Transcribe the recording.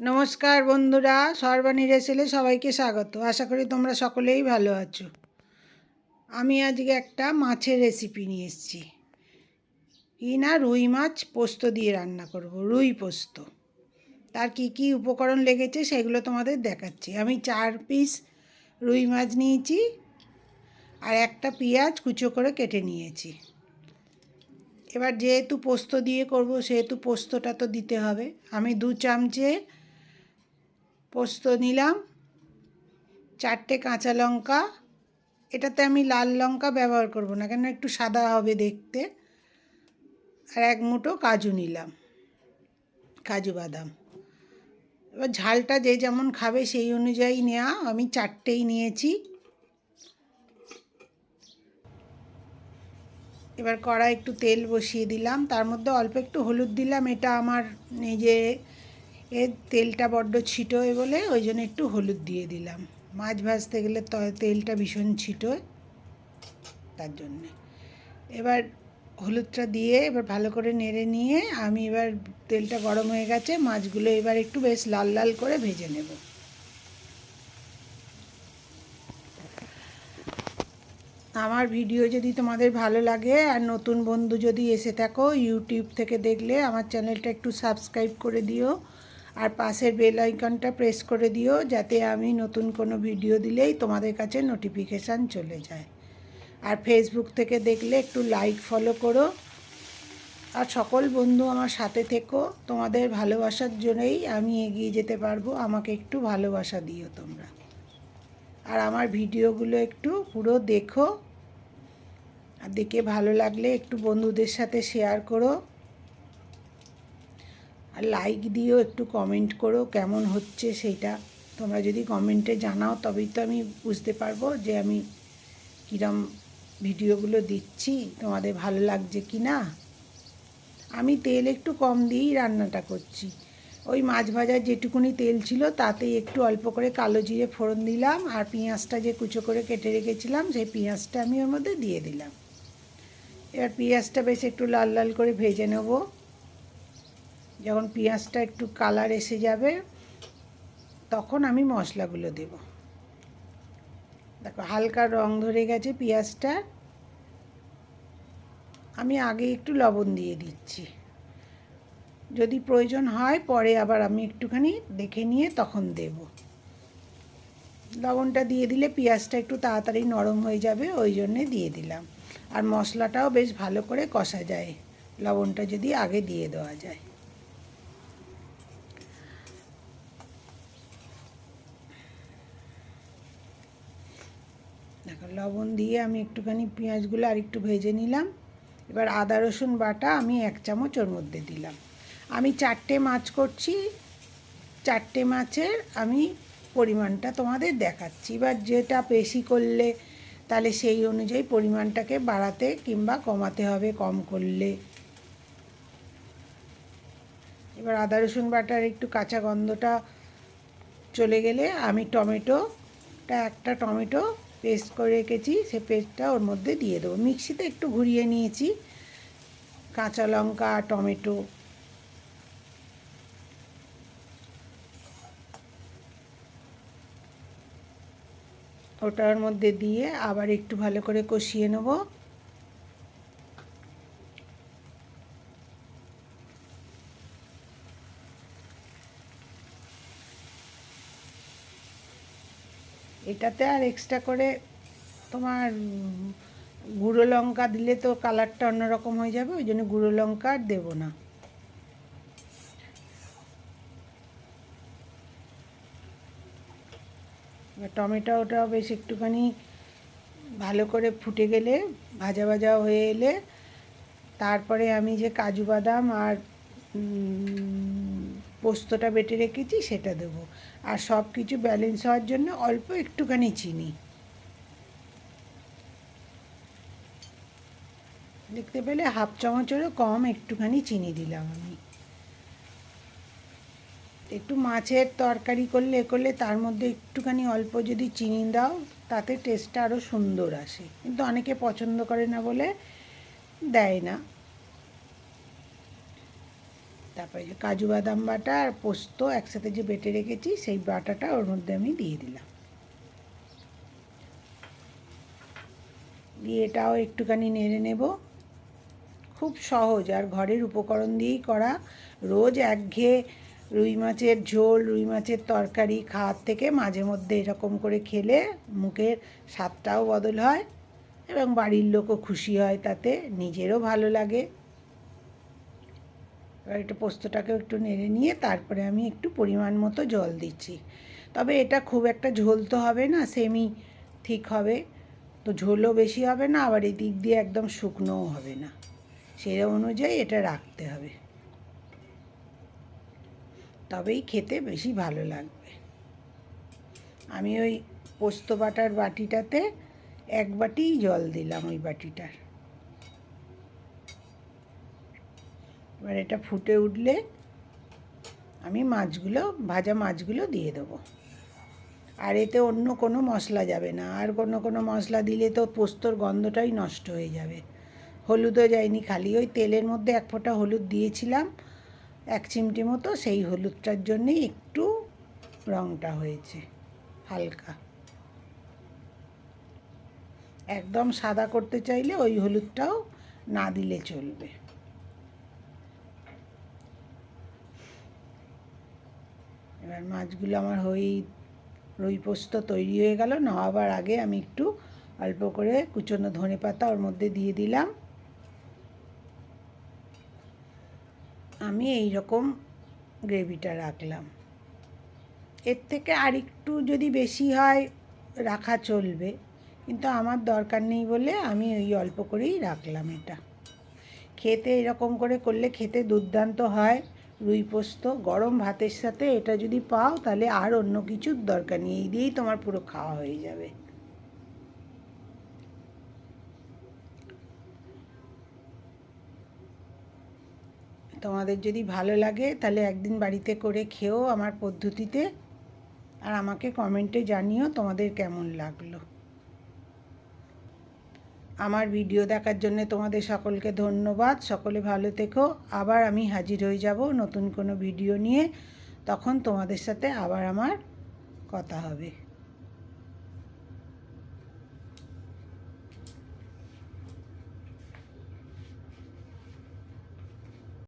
নমস্কার বন্ধুরা, সর্বাণী রেসেলে সবাইকে স্বাগত। আশা করি তোমরা সকলেই ভালো আছো। আমি আজকে একটা মাছের রেসিপি নিয়ে এসেছি। কি না, রুই মাছ পোস্ত দিয়ে রান্না করব, রুই পোস্ত। তার কি কি উপকরণ লেগেছে সেগুলো তোমাদের দেখাচ্ছি। আমি চার পিস রুই মাছ নিয়েছি আর একটা পেঁয়াজ কুচো করে কেটে নিয়েছি। এবার যেহেতু পোস্ত দিয়ে করব, সেহেতু পোস্তটা তো দিতে হবে। আমি দু চামচে পোস্ত নিলাম, চারটে কাঁচা লঙ্কা। এটাতে আমি লাল লঙ্কা ব্যবহার করব না কেন একটু সাদা হবে দেখতে। আর এক মুঠো কাজু নিলাম, কাজু বাদাম। এবার ঝালটা যে যেমন খাবে সেই অনুযায়ী নেওয়া, আমি চারটেই নিয়েছি। এবার কড়া একটু তেল বসিয়ে দিলাম, তার মধ্যে অল্প একটু হলুদ দিলাম, এটা আমার নিজে এর তেলটা বড্ড ছিটোয় বলে, ওই জন্য একটু হলুদ দিয়ে দিলাম। মাছ ভাজতে গেলে তেলটা ভীষণ ছিটোয়, তার জন্যে। এবার হলুদটা দিয়ে এবার ভালো করে নেড়ে নিয়ে আমি এবার তেলটা গরম হয়ে গেছে, মাছগুলো এবার একটু বেশ লাল লাল করে ভেজে নেব। আমার ভিডিও যদি তোমাদের ভালো লাগে আর নতুন বন্ধু যদি এসে থাকো, ইউটিউব থেকে দেখলে আমার চ্যানেলটা একটু সাবস্ক্রাইব করে দিও। আর পাশের বেল আইকনটা প্রেস করে দিও যাতে আমি নতুন কোনো ভিডিও দিলেই তোমাদের কাছে নোটিফিকেশান চলে যায়। আর ফেসবুক থেকে দেখলে একটু লাইক ফলো করো। আর সকল বন্ধু আমার সাথে থেকো, তোমাদের ভালোবাসার জন্যই আমি এগিয়ে যেতে পারব, আমাকে একটু ভালোবাসা দিও তোমরা। আর আমার ভিডিওগুলো একটু পুরো দেখো। আর দেখে ভালো লাগলে একটু বন্ধুদের সাথে শেয়ার করো। আর লাইক দিও, একটু কমেন্ট করো কেমন হচ্ছে সেইটা। তোমরা যদি কমেন্টে জানাও, তবেই তো আমি বুঝতে পারব যে আমি কীরম ভিডিওগুলো দিচ্ছি, তোমাদের ভালো লাগছে কি না। আমি তেল একটু কম দিয়েই রান্নাটা করছি। ওই মাছ ভাজার যেটুকুনি তেল ছিল, তাতেই একটু অল্প করে কালো জিরে ফোড়ন দিলাম, আর পেঁয়াজটা যে কুচো করে কেটে রেখেছিলাম, সেই পেঁয়াজটা আমি ওর মধ্যে দিয়ে দিলাম। এবার পেঁয়াজটা বেশ একটু লাল লাল করে ভেজে নেব। যখন পেঁয়াজটা একটু কালার এসে যাবে, তখন আমি মশলাগুলো দেব। দেখো, হালকা রং ধরে গেছে পেঁয়াজটা। আমি আগে একটু লবণ দিয়ে দিচ্ছি। যদি প্রয়োজন হয়, পরে আবার আমি একটুখানি দেখে নিয়ে তখন দেব। লবণটা দিয়ে দিলে পেঁয়াজটা একটু তাড়াতাড়ি নরম হয়ে যাবে, ওই জন্যে দিয়ে দিলাম। আর মশলাটাও বেশ ভালো করে কষা যায়। লবণটা যদি আগে দিয়ে দেওয়া যায় দেখো লবণ দিয়ে আমি একটুখানি পেঁয়াজগুলো আর একটু ভেজে নিলাম। এবার আদা, রসুন বাটা আমি এক চামচ ওর মধ্যে দিলাম। আমি চারটে মাছ করছি, চারটে মাছের আমি পরিমাণটা তোমাদের দেখাচ্ছি। এবার যেটা বেশি করলে তাহলে সেই অনুযায়ী পরিমাণটাকে বাড়াতে কিংবা কমাতে হবে কম করলে। এবার আদা, রসুন বাটার একটু কাঁচা গন্ধটা চলে গেলে আমি টমেটোটা একটা টমেটো পেস্ট করে রেখেছি, সে পেস্টটা ওর মধ্যে দিয়ে দেবো। মিক্সিতে একটু ঘুরিয়ে নিয়েছি, কাঁচা লঙ্কা, টমেটো। ওটার মধ্যে দিয়ে আবার একটু ভালো করে কষিয়ে নেব। এটাতে আর এক্সট্রা করে তোমার গুঁড়ো লঙ্কা দিলে তো কালারটা অন্যরকম হয়ে যাবে, ওই জন্য গুঁড়ো লঙ্কা আর দেবো না। টমেটোটাও বেশ একটুখানি ভালো করে ফুটে গেলে, ভাজা ভাজা হয়ে এলে, তারপরে আমি যে কাজু বাদাম আর পোস্তটা বেটে রেখেছি, সেটা দেবো। আর সব কিছু ব্যালেন্স হওয়ার জন্য অল্প একটুখানি চিনি। দেখতে পেলে হাফ চামচেরও কম একটুখানি চিনি দিলাম আমি। একটু মাছের তরকারি করলে করলে তার মধ্যে একটুখানি অল্প যদি চিনি দাও, তাতে টেস্টটা আরও সুন্দর আসে। কিন্তু অনেকে পছন্দ করে না বলে দেয় না। তারপরে যে কাজু বাদাম বাটা আর পোস্ত একসাথে যে বেটে রেখেছি, সেই বাটাটা ওর মধ্যে আমি দিয়ে দিলাম। দিয়ে এটাও একটুখানি নেড়ে নেব। খুব সহজ, আর ঘরের উপকরণ দিয়েই করা। রোজ একঘেয়ে রুই মাছের ঝোল, রুই মাছের তরকারি খাওয়ার থেকে মাঝে মধ্যে এরকম করে খেলে মুখের স্বাদটাও বদল হয় এবং বাড়ির লোকও খুশি হয়, তাতে নিজেরও ভালো লাগে। এবার একটু পোস্তটাকেও একটু নেড়ে নিয়ে তারপরে আমি একটু পরিমাণ মতো জল দিচ্ছি। তবে এটা খুব একটা ঝোল তো হবে না সেমি ঠিক হবে। তো ঝোলও বেশি হবে না, আবার এই দিক দিয়ে একদম শুকনোও হবে না। সেই অনুযায়ী এটা রাখতে হবে। তবেই খেতে বেশি ভালো লাগবে। আমি ওই পোস্ত বাটার বাটিটাতে এক বাটিই জল দিলাম ওই বাটিটার। এবার এটা ফুটে উঠলে আমি মাছগুলো, ভাজা মাছগুলো দিয়ে দেবো। আর এতে অন্য কোনো মশলা যাবে না। আর কোনো কোনো মশলা দিলে তো পোস্তর গন্ধটাই নষ্ট হয়ে যাবে। হলুদও যায়নি খালি। ওই তেলের মধ্যে এক ফোঁটা হলুদ দিয়েছিলাম। এক চিমটি মতো সেই হলুদটার জন্যেই একটু রঙটা হয়েছে, হালকা। একদম সাদা করতে চাইলে ওই হলুদটাও না দিলে চলবে। এবার মাছগুলো আমার হয়েই রুই পোস্ত তৈরি হয়ে গেল। নামাবার আগে আমি একটু অল্প করে কুচনো ধনে পাতা ওর মধ্যে দিয়ে দিলাম। আমি এই রকম গ্রেভিটা রাখলাম। এর থেকে আরেকটু যদি বেশি হয় রাখা চলবে, কিন্তু আমার দরকার নেই বলে আমি ওই অল্প করেই রাখলাম এটা। খেতে এরকম করে করলে খেতে দুর্দান্ত হয়। রুই পোস্ত, গরম ভাতের সাথে এটা যদি পাও তাহলে আর অন্য কিছুর দরকার নেই। এই দিয়েই তোমার পুরো খাওয়া হয়ে যাবে। তোমাদের যদি ভালো লাগে তাহলে একদিন বাড়িতে করে খেও আমার পদ্ধতিতে। আর আমাকে কমেন্টে জানিও তোমাদের কেমন লাগল। আমার ভিডিও দেখার জন্য তোমাদের সকলকে ধন্যবাদ। সকলে ভালো থেকো। আবার আমি হাজির হয়ে যাব নতুন কোনো ভিডিও নিয়ে। তখন তোমাদের সাথে আবার আমার কথা হবে।